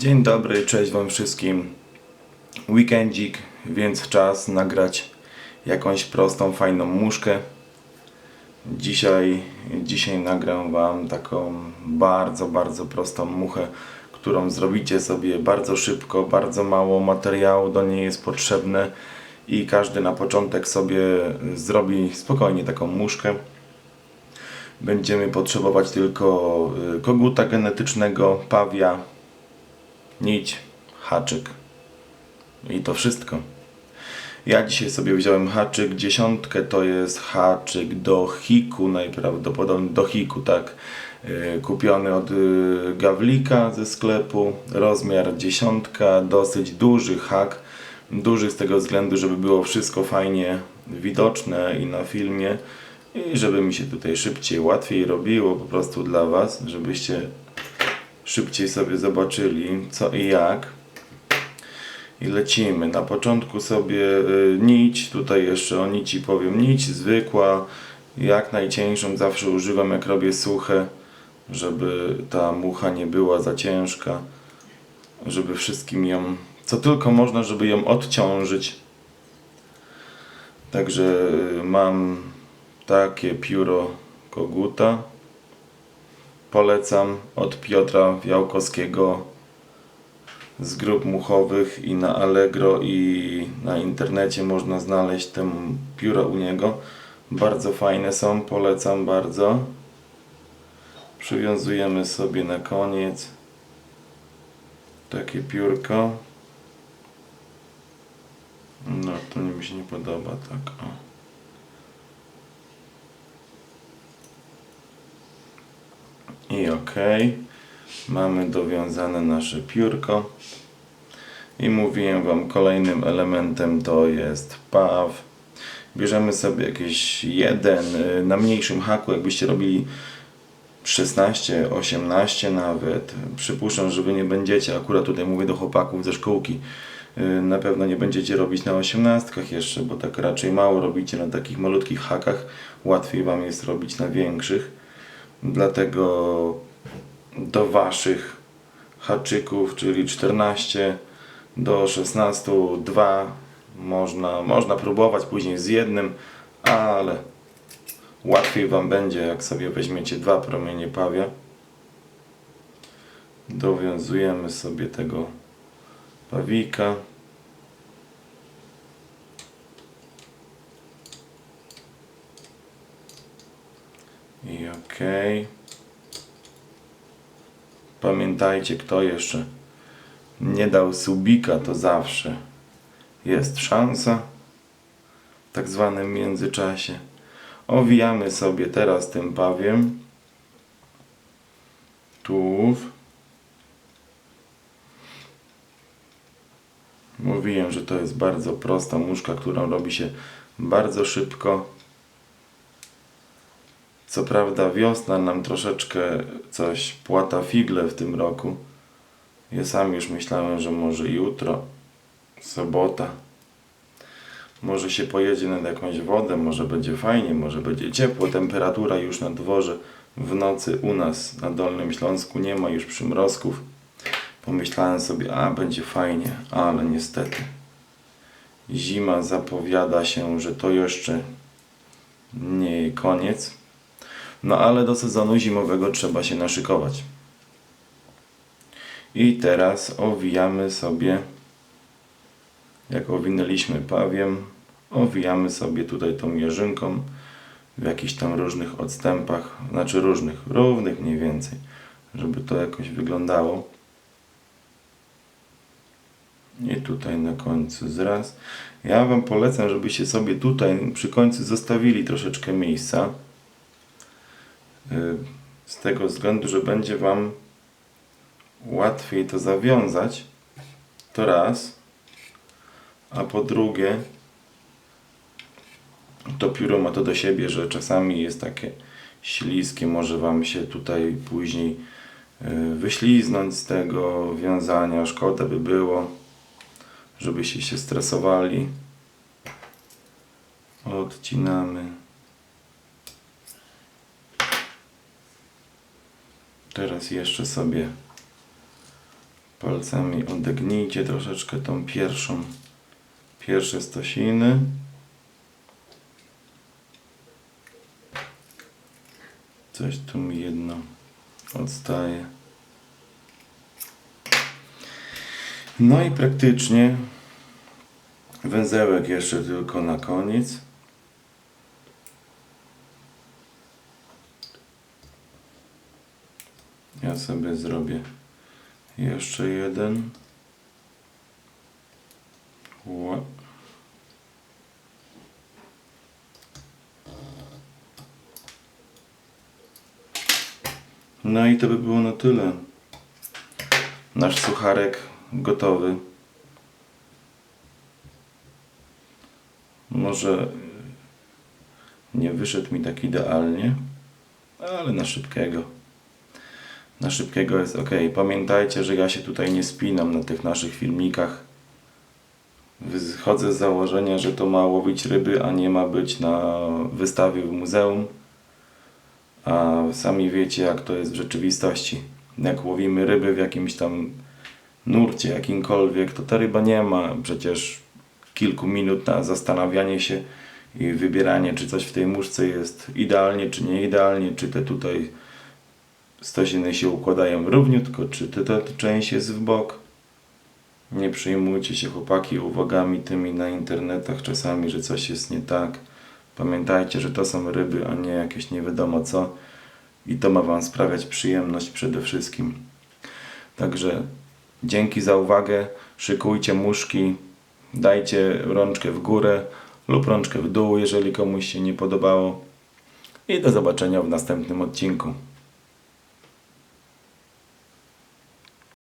Dzień dobry, cześć Wam wszystkim. Weekendzik, więc czas nagrać jakąś prostą, fajną muszkę. Dzisiaj, dzisiaj nagram Wam taką bardzo, bardzo prostą muchę, którą zrobicie sobie bardzo szybko, bardzo mało materiału do niej jest potrzebne i każdy na początek sobie zrobi spokojnie taką muszkę. Będziemy potrzebować tylko y, koguta genetycznego, pawia, nić, haczyk. I to wszystko. Ja dzisiaj sobie wziąłem haczyk dziesiątkę, to jest haczyk do hiku, najprawdopodobniej do hiku, tak. Yy, Kupiony od yy, Gawlika ze sklepu, rozmiar dziesiątka, dosyć duży hak. Duży z tego względu, żeby było wszystko fajnie widoczne i na filmie i żeby mi się tutaj szybciej, łatwiej robiło po prostu dla Was, żebyście szybciej sobie zobaczyli co i jak. I lecimy. Na początku sobie y, nić, tutaj jeszcze o nici powiem, nić zwykła, jak najcieńszą zawsze używam jak robię suche, żeby ta mucha nie była za ciężka, żeby wszystkim ją, co tylko można, żeby ją odciążyć. Także mam takie pióro koguta. Polecam od Piotra Wiałkowskiego z grup muchowych i na Allegro i na internecie można znaleźć te pióra u niego. Bardzo fajne są, polecam bardzo. Przywiązujemy sobie na koniec takie piórko. No to mi się nie podoba tak. O. I ok. Mamy dowiązane nasze piórko. I mówiłem Wam, kolejnym elementem to jest paw. Bierzemy sobie jakiś jeden y, na mniejszym haku, jakbyście robili 16, 18 nawet. Przypuszczam, że Wy nie będziecie, akurat tutaj mówię do chłopaków ze szkółki, y, na pewno nie będziecie robić na 18 jeszcze, bo tak raczej mało robicie na takich malutkich hakach. Łatwiej Wam jest robić na większych. Dlatego do Waszych haczyków, czyli 14 do 16, 2 można, można próbować później z jednym, ale łatwiej Wam będzie, jak sobie weźmiecie dwa promienie pawia. Dowiązujemy sobie tego pawika. I okej. Pamiętajcie, kto jeszcze nie dał subika, to zawsze jest szansa w tak zwanym międzyczasie. Owijamy sobie teraz tym pawiem tułów. Mówiłem, że to jest bardzo prosta muszka, którą robi się bardzo szybko. Co prawda wiosna nam troszeczkę coś płata figle w tym roku. Ja sam już myślałem, że może jutro, sobota, może się pojedzie nad jakąś wodę, może będzie fajnie, może będzie ciepło, temperatura już na dworze. W nocy u nas na Dolnym Śląsku nie ma już przymrozków. Pomyślałem sobie, a będzie fajnie, ale niestety zima zapowiada się, że to jeszcze nie koniec. No ale do sezonu zimowego trzeba się naszykować. I teraz owijamy sobie, jak owinęliśmy pawiem, owijamy sobie tutaj tą jeżynką w jakichś tam różnych odstępach, znaczy różnych, równych mniej więcej, żeby to jakoś wyglądało. I tutaj na końcu zraz. Ja Wam polecam, żebyście sobie tutaj przy końcu zostawili troszeczkę miejsca. Y, Z tego względu, że będzie Wam łatwiej to zawiązać. To raz. A po drugie, to pióro ma to do siebie, że czasami jest takie śliskie, może Wam się tutaj później y, wyśliznąć z tego wiązania, szkoda by było, żebyście się stresowali. Odcinamy. Teraz jeszcze sobie palcami odegnijcie troszeczkę tą pierwszą, pierwsze stosiny. Coś tu mi jedno odstaje. No i praktycznie węzełek jeszcze tylko na koniec. Ja sobie zrobię jeszcze jeden. No i to by było na tyle. Nasz sucharek gotowy. Może nie wyszedł mi tak idealnie, ale na szybkiego. Na szybkiego jest ok. Pamiętajcie, że ja się tutaj nie spinam na tych naszych filmikach. Wychodzę z założenia, że to ma łowić ryby, a nie ma być na wystawie w muzeum. A sami wiecie, jak to jest w rzeczywistości. Jak łowimy ryby w jakimś tam nurcie jakimkolwiek, to ta ryba nie ma przecież kilku minut na zastanawianie się i wybieranie, czy coś w tej muszce jest idealnie, czy nie idealnie, czy te tutaj stosiny się układają równiutko, czy te, ta część jest w bok. Nie przejmujcie się chłopaki uwagami tymi na internetach czasami, że coś jest nie tak. Pamiętajcie, że to są ryby, a nie jakieś nie wiadomo co. I to ma Wam sprawiać przyjemność przede wszystkim. Także dzięki za uwagę. Szykujcie muszki. Dajcie rączkę w górę lub rączkę w dół, jeżeli komuś się nie podobało. I do zobaczenia w następnym odcinku.